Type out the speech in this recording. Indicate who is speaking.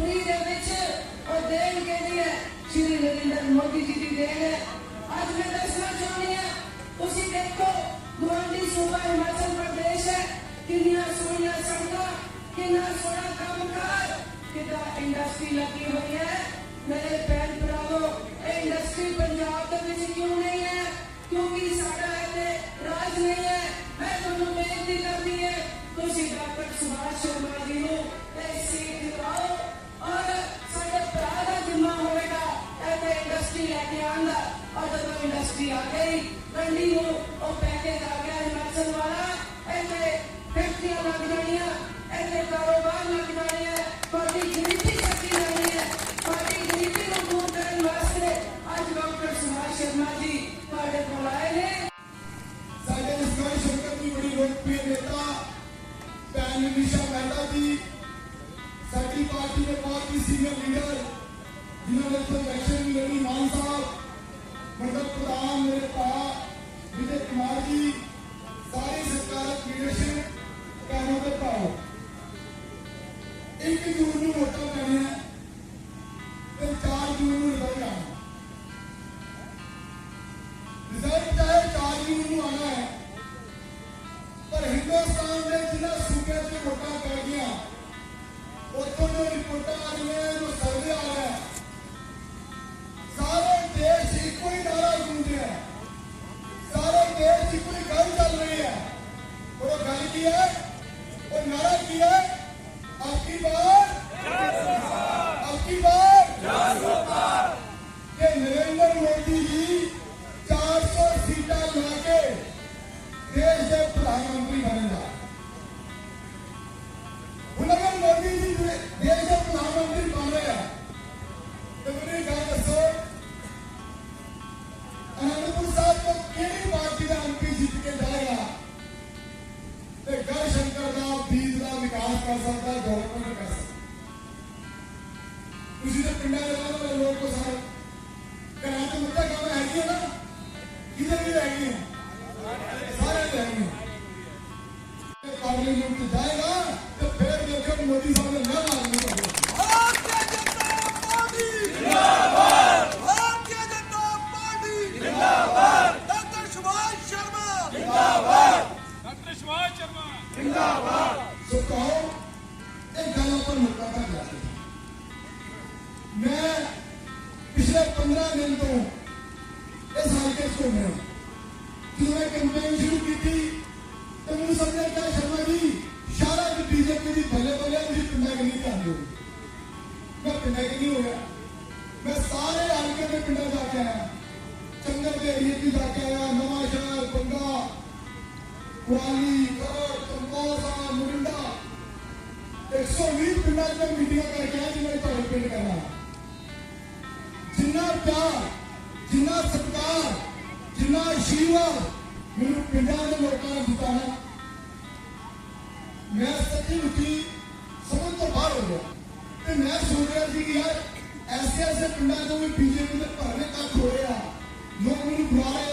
Speaker 1: Free ਦੇ ਵਿੱਚ ਉਹ ਦੇਣ ਕਹਿੰਦੀ ਹੈ, ਸ਼੍ਰੀ ਨਰਿੰਦਰ ਮੋਦੀ ਜੀ ਦੀ ਦੇਣ ਹੈ। ਅੱਜ ਮੈਂ ਦੱਸਣਾ ਚਾਹੁੰਦੀ ਹਾਂ, ਤੁਸੀਂ ਦੇਖੋ, ਗੁਆਂਢੀ ਸੂਬਾ ਹਿਮਾਚਲ ਪ੍ਰਦੇਸ਼ ਹੈ। ਕਿੰਨੀਆਂ ਸੋਹਣੀਆਂ ਸੜਕਾਂ, ਕਿੰਨਾ ਸੋਹਣਾ ਕੰਮਕਾਰ ਕਿੰਨਾ ਇੰਡਸਟਰੀ ਲੱਗੀ ਹੋਈ ਹੈ। ਮੇਰੇ ਭੈਣ ਭਰਾਵੋ, ਇਹ ਇੰਡਸਟਰੀ ਪੰਜਾਬ ਦੇ ਵਿੱਚ ਕਿਉਂ ਨਹੀਂ ਹੈ? ਕਿਉਂਕਿ ਸਾਡਾ ਇੱਥੇ ਰਾਜ ਨਹੀਂ ਹੈ। ਮੈਂ ਤੁਹਾਨੂੰ ਬੇਨਤੀ ਕਰਦੀ ਹੈ, ਤੁਸੀਂ ਡਾਕਟਰ ਸੁਭਾਸ਼ ਸ਼ਰਮਾ ਜੀ ਨੂੰ ਐਸੀ इंडस्ट्री आ गई मंडी हो और पैकेज आ गया हिमाचल वाला ऐसे फैक्ट्रियाँ लग जानी है ऐसे कारोबार लग जाने है ਤੁਹਾਡੀ ਗਰੀਬੀ ਸੱਚੀ ਜਾਣੀ ਹੈ ਤੁਹਾਡੀ ਗਰੀਬੀ ਨੂੰ ਦੂਰ ਕਰਨ ਵਾਸਤੇ ਅੱਜ ਡਾਕਟਰ ਸੁਭਾਸ਼ ਸ਼ਰਮਾ ਜੀ ਤੁਹਾਡੇ ਕੋਲ ਆਏ ਨੇ
Speaker 2: ਸਾਡੇ ਨਿਸ਼ਕਾਰੀ ਸ਼ੰਕਰ ਜੀ ਬੜੀ ਲੋਕਪ੍ਰਿय ਨੇਤਾ ਭੈਣ ਨਿਸ਼ਾ ਮਹਿਤਾ ਜੀ ਸਾਡੀ ਪਾਰਟੀ ਦੇ ਬਹੁਤ ਹੀ ਸੀਨੀਅਰ ਲੀਡਰ ਜਿਨ੍ਹਾਂ ਨੇ ਤੋਂ ਇਲੈਕਸ਼ਨ ਵੀ ਲੜੀ ਮਾਨ ਸਾਹਿਬ ਮੰਡਲ ਪ੍ਰਧਾਨ ਮੇਰੇ ਭਰਾ ਵਿਜੇ ਕੁਮਾਰ ਜੀ, ਸਾਰੀ ਸਰਕਾਰਕ ਲੀਡਰਸ਼ਿਪ ਭੈਣੋਂ ਤੇ ਭਰਾਓ ਇੱਕ ਜੂਨ ਨੂੰ ਵੋਟਾਂ ਪੈਣੀਆਂ, ਤੇ 4 ਜੂਨ ਨੂੰ ਰਿਜ਼ਲਟ ਆਉਣਾ। ਰਿਜ਼ਲਟ ਚਾਹੇ 4 ਜੂਨ ਨੂੰ ਆਣਾ ਹੈ, ਪਰ ਹਿੰਦੁਸਤਾਨ ਦੇ ਜਿਨ੍ਹਾਂ ਸੂਬਿਆਂ 'ਚ ਵੋਟਾਂ ਪੈ ਗਈਆਂ। ਉੱਥੋਂ ਦੀਆਂ ਰਿਪੋਰਟਾਂ ਆ ਰਹੀਆਂ ਜੋ ਸਰਵੇ दिया और नारा किया। आपकी बार। आपकी बार। नरेंद्र मोदी जी 400 सीटा ला के देश के प्रधानमंत्री बने। साहब का गवर्नमेंट के पास किसी से पिंडा लगाने वाले लोगों को साहब कराते मुद्दा क्या मैं हैगी है ना। किधर भी हैगी है सारे भी हैगी है पार्लियामेंट में जाएगा तो फिर देखकर मोदी साहब ने ना मानने का डॉक्टर सुभाष शर्मा। जिंदाबाद। तो कहो, एक गायों पर मुकाबला कराते हैं। मैं पिछले पंद्रह दिन तो इस हालत को गया कि मैं कंपेन शुरू की थी तो मुझे समझा क्या शर्मा जी सारा जो बीजेपी की भले भले मुझे पिंडा के लिए कर मैं पिंडा के लिए हो गया। मैं सारे हल्के में पिंडा जाके आया। चंगर के एरिए भी जाके आया नवा शहर पंगा ग्वाली एक सौ बीस पिंडा मीटिंग करके करना जिन्ना प्यार जिन्ना सत्कार जिन्ना आशीर्वाद मैं पिंडा के लोगों ने दिता है मैं सची मुची समझ तो बाहर हो गया तो मैं सोच रहा थी कि यार ऐसे ऐसे पिंडा तो भी बीजेपी में भरने तक हो रहा लोग मैं बुला रहे